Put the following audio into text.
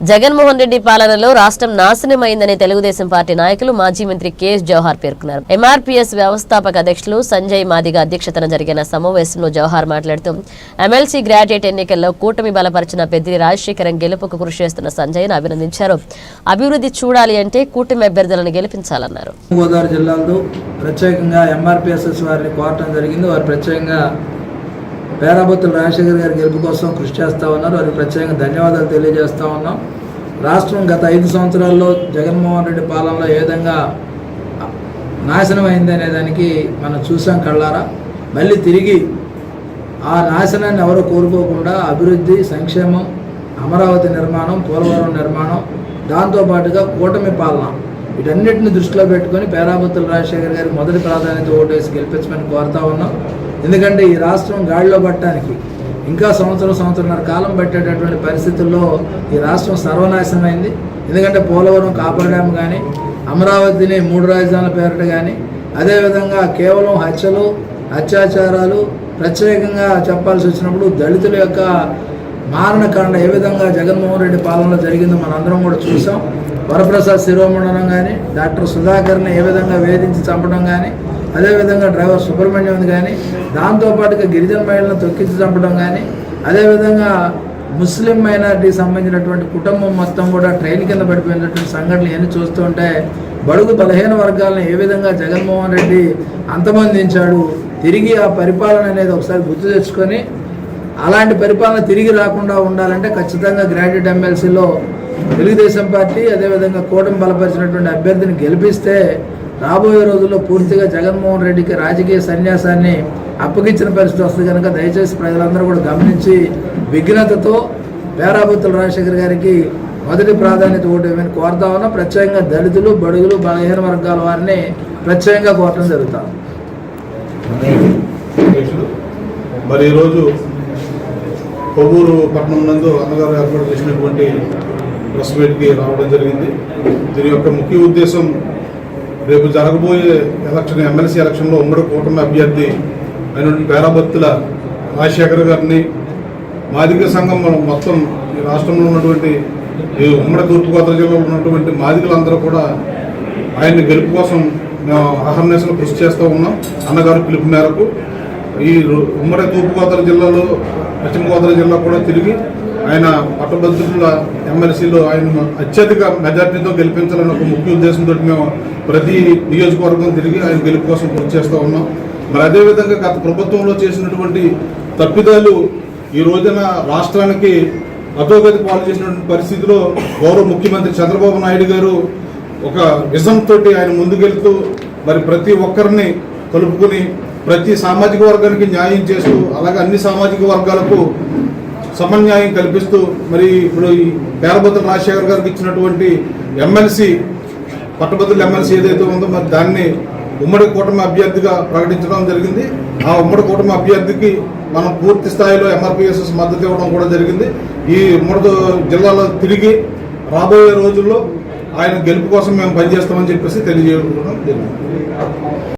జగన్మోహన్ రెడ్డి పాలనలో రాష్ట్రం నాశనమైందని తెలుగుదేశం పార్టీ నాయకులు మాజీ మంత్రి కేఎస్ జవహర్ పేర్కొన్నారు. ఎంఆర్పీఎస్ వ్యవస్థాపక అధ్యక్షులు సంజయ్ మాదిగ అధ్యక్షతన జరిగిన సమావేశంలో జవహర్ మాట్లాడుతూ ఎమ్మెల్సీ గ్రాడ్యుయేట్ ఎన్నికల్లో కూటమి బలపరిచిన పెద్దిరి రాజశేఖరం గెలుపుకు కృషి చేస్తున్న సంజయ్ను అభినందించారు. అభివృద్ధి చూడాలి అంటే కూటమి అభ్యర్థులను గెలిపించాలన్నారు. గోదావరి జిల్లాలో ప్రత్యేకంగా ఎంఆర్పిఎస్ఎస్ వారిని కోరటం జరిగింది. వారు ప్రత్యేకంగా పేరాబత్తుల రాజశేఖర్ గారి గెలుపు కోసం కృషి చేస్తూ ఉన్నారు. వారికి ప్రత్యేకంగా ధన్యవాదాలు తెలియజేస్తూ ఉన్నాం. రాష్ట్రం గత ఐదు సంవత్సరాల్లో జగన్మోహన్ రెడ్డి పాలనలో ఏ విధంగా నాశనం అయింది అనే దానికి మనం చూసాం కళ్ళారా. మళ్ళీ తిరిగి ఆ నాశనాన్ని ఎవరు కోరుకోకుండా అభివృద్ధి సంక్షేమం అమరావతి నిర్మాణం పోలవరం నిర్మాణం దాంతోపాటుగా కూటమి పాలన వీటన్నిటిని దృష్టిలో పెట్టుకొని పేరాబత్తుల రాజశేఖర్ గారికి మొదటి ప్రాధాన్యత ఓటేసి గెలిపించమని కోరుతా ఉన్నాం. ఎందుకంటే ఈ రాష్ట్రం గాడిలో పట్టడానికి ఇంకా సంవత్సరం సంవత్సరంన్నర కాలం పట్టేటటువంటి పరిస్థితుల్లో ఈ రాష్ట్రం సర్వనాశనమైంది. ఎందుకంటే పోలవరం కాపర్ డ్యామ్ కానీ అమరావతిని మూడు రాజధానుల పేరిట కానీ అదేవిధంగా కేవలం హత్యలు అత్యాచారాలు ప్రత్యేకంగా చెప్పాల్సి వచ్చినప్పుడు దళితుల యొక్క మారణకాండ ఏ విధంగా జగన్మోహన్ రెడ్డి పాలనలో జరిగిందో మనందరం కూడా చూసాం. వరప్రసాద్ శిరోమండనం కానీ డాక్టర్ సుధాకర్ని ఏ విధంగా వేధించి చంపడం కానీ అదేవిధంగా డ్రైవర్ సుబ్రహ్మణ్యం కానీ దాంతోపాటుగా గిరిజన మహిళలను తొక్కించి చంపడం కానీ అదేవిధంగా ముస్లిం మైనారిటీ సంబంధించినటువంటి కుటుంబం మొత్తం కూడా ట్రైన్ కింద పడిపోయినటువంటి సంఘటనలు ఇవన్నీ చూస్తుంటే బడుగు బలహీన వర్గాలను ఏ విధంగా జగన్మోహన్ రెడ్డి అంతమందించాడు తిరిగి ఆ పరిపాలన అనేది ఒకసారి గుర్తు తెచ్చుకొని అలాంటి పరిపాలన తిరిగి రాకుండా ఉండాలంటే ఖచ్చితంగా గ్రాడ్యుయేట్ ఎమ్మెల్సీలో తెలుగుదేశం పార్టీ అదేవిధంగా కూటమి బలపరిచినటువంటి అభ్యర్థిని గెలిపిస్తే రాబోయే రోజుల్లో పూర్తిగా జగన్మోహన్ రెడ్డికి రాజకీయ సన్యాసాన్ని అప్పగించిన పరిస్థితి వస్తుంది కనుక దయచేసి ప్రజలందరూ కూడా గమనించి విఘ్నతతో పేరాబుత్తుల రాజశేఖర్ గారికి మొదటి ప్రాధాన్యత ఒకటి ఏమైనా కోరుతా ఉన్నా. ప్రత్యేకంగా దళితులు బడుగులు బలహీన వర్గాల వారిని ప్రత్యేకంగా కోరటం జరుగుతాం మరి ఈరోజు కొవ్వూరు పట్టణం నందు అన్నగారు ఏర్పాటు చేసినటువంటి ప్రెస్ మీట్కి రావడం జరిగింది. దీని యొక్క ముఖ్య ఉద్దేశం రేపు జరగబోయే ఎలక్షన్ ఎమ్మెల్సీ ఎలక్షన్లో ఉమ్మడి కూటమి అభ్యర్థి అయినటువంటి పేరాభత్తుల రాజశేఖర్ గారిని మాదిక సంఘం మనం మొత్తం ఈ రాష్ట్రంలో ఉన్నటువంటి ఈ ఉమ్మడి తూర్పుగోదావరి జిల్లాలో ఉన్నటువంటి మాదికలందరూ కూడా ఆయన్ని గెలుపు కోసం మేము అహర్నేశలు కృషి చేస్తూ ఉన్నాం. అన్నగారు పిలుపు మేరకు ఈ ఉమ్మడి తూర్పుగోదావరి జిల్లాలో పశ్చిమ గోదావరి జిల్లా కూడా తిరిగి ఆయన పట్టభద్రుల ఎమ్మెల్సీలో ఆయన అత్యధిక మెజార్టీతో గెలిపించాలని ఒక ముఖ్య ఉద్దేశంతో మేము ప్రతి నియోజకవర్గం తిరిగి ఆయన గెలుపు కోసం కృషి చేస్తూ ఉన్నాం. మరి అదేవిధంగా గత ప్రభుత్వంలో చేసినటువంటి తప్పిదాలు ఈ రోజున రాష్ట్రానికి అధోగతి పాలు చేసినటువంటి పరిస్థితిలో గౌరవ ముఖ్యమంత్రి చంద్రబాబు నాయుడు గారు ఒక విజంతో తోటి ఆయన ముందుకెళ్తూ మరి ప్రతి ఒక్కరిని కలుపుకొని ప్రతి సామాజిక వర్గానికి న్యాయం చేస్తూ అలాగే అన్ని సామాజిక వర్గాలకు సమన్యాయం కల్పిస్తూ మరి ఇప్పుడు ఈ పేరబతుల రాజశేఖర్ గారికి ఇచ్చినటువంటి ఎమ్మెల్సీ పట్టభద్రుల ఎమ్మెల్సీ ఏదైతే ఉందో మరి దాన్ని ఉమ్మడి కూటమి అభ్యర్థిగా ప్రకటించడం జరిగింది. ఆ ఉమ్మడి కూటమి అభ్యర్థికి మనం పూర్తి స్థాయిలో ఎంఆర్పిఎస్ఎస్ మద్దతు ఇవ్వడం కూడా జరిగింది. ఈ ఉమ్మడి జిల్లాలో తిరిగి రాబోయే రోజుల్లో ఆయన గెలుపు కోసం మేము పనిచేస్తామని చెప్పేసి తెలియజేయడం జరిగింది.